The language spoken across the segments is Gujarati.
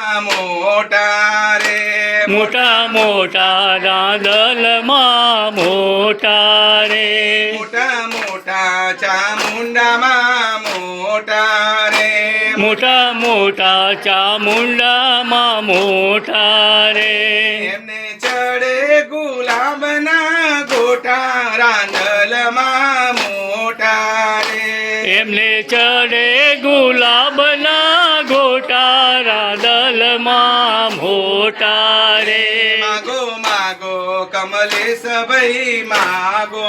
મોટા રે મોટા મોટા રાંદલમાં મોટા રે. મોટા મોટા ચામુંડામાં મોટા રે. મોટા મોટા ચામુંડામાં મોટા રે. એમને ચડે ગુલાબના ગોટા રાંદલમાં મોટા રે. એમને ચડે રાંદલમાં મોટા રે માગો માગો કમલેશ ભાઈ માગો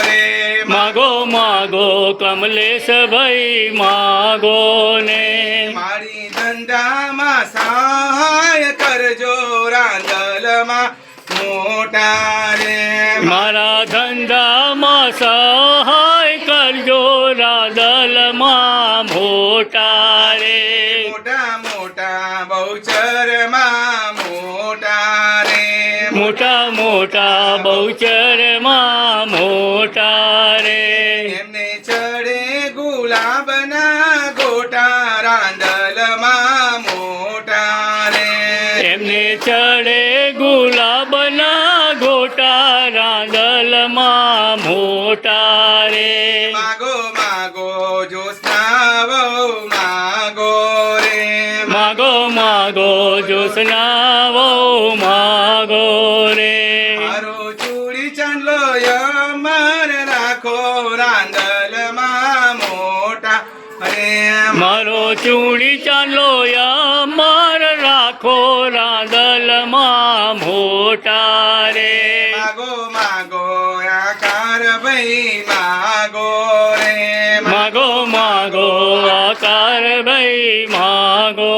રે. માગો માગો કમલેશ ભાઈ માગો ને. મારી ધંધામાં સહાય કરજો રાંદલમાં મોટા રે મારા ધંધામાં સહાય રાદલમાં મોટા રે મોટા મોટા બહુચરમાં મોટા રે મોટા મોટા બહુચરમાં મોટા રે એમને ચડે ગુલાબના ગોટા રાંદલમાં મોટા રે એમને ચડે ગુલાબના ગોટા રાંદલમાં મોટા રે માગો જોસ્ના બહુ માગો રે માગો માગો જોસનાવો માગો રે. મારો ચૂડી ચાંદલો માર રાખો રાંદલમાં મોટા રે. મારો ચૂડી ચાંદલો માર રાખો રાંદલમાં મોટા રે. માગો માગો ભાઈ માગો રે માગો માગો આકાર ભાઈ માગો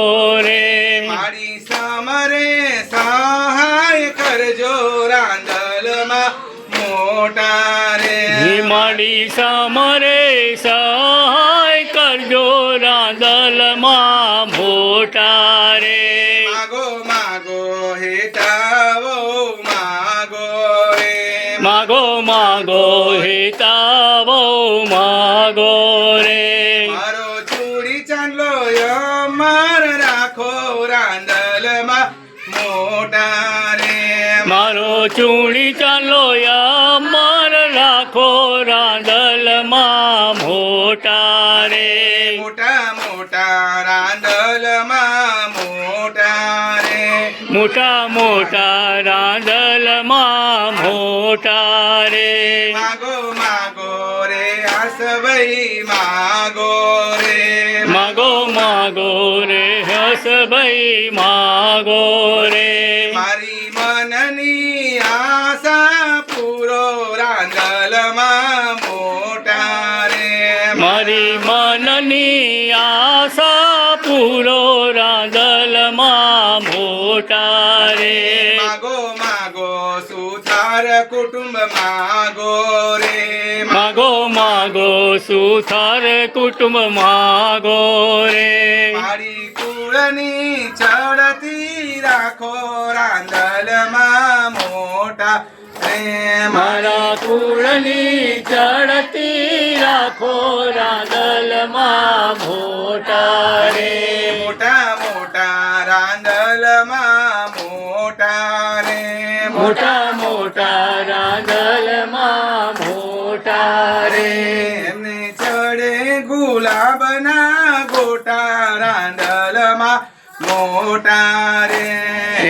રે મારી સમરે સહાય કરજો રાંદલમાં મોટા રે માડી સમરે સહાય કરજો રાંદલમાં મોટા રે માગો માગો માગો હેતાવો માગો રે મારો ચૂડી ચાંદલો માર રાખો રાંદલમાં મોટા રે મારો ચૂડી ચાંદલો માર રાખો રાંદલમાં મોટા રે મોટા મોટા રાંદલમાં મોટા મોટા રાંદલમાં મોટા રે. માગો માગો રે હસભાઈ માગો રે. માગો માગો રે હસભાઈ માગો રે. મારી મનની આશા પૂરો રાંદલમાં મોટા રે. મારી મનની આશા મોટા રે માગો માગો સુથાર કુટુંબ માગો રે. માગો માગો સુથાર કુટુંબ માગો રે. મારી કુળની ચડતી રાખો રાંદલમાં મોટા રે મારા કુળની ચડતી રાખો રાંદલમાં મોટા રે. મોટા રે મોટા મોટા રાંદલમાં મોટા રે. એમને ચડે ગુલાબના ગોટા રાંદલમાં મોટા રે.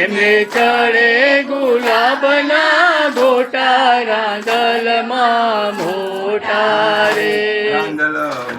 એમને ચડે ગુલાબના ગોટા રાંદલમાં મોટા રે. રાંદલમાં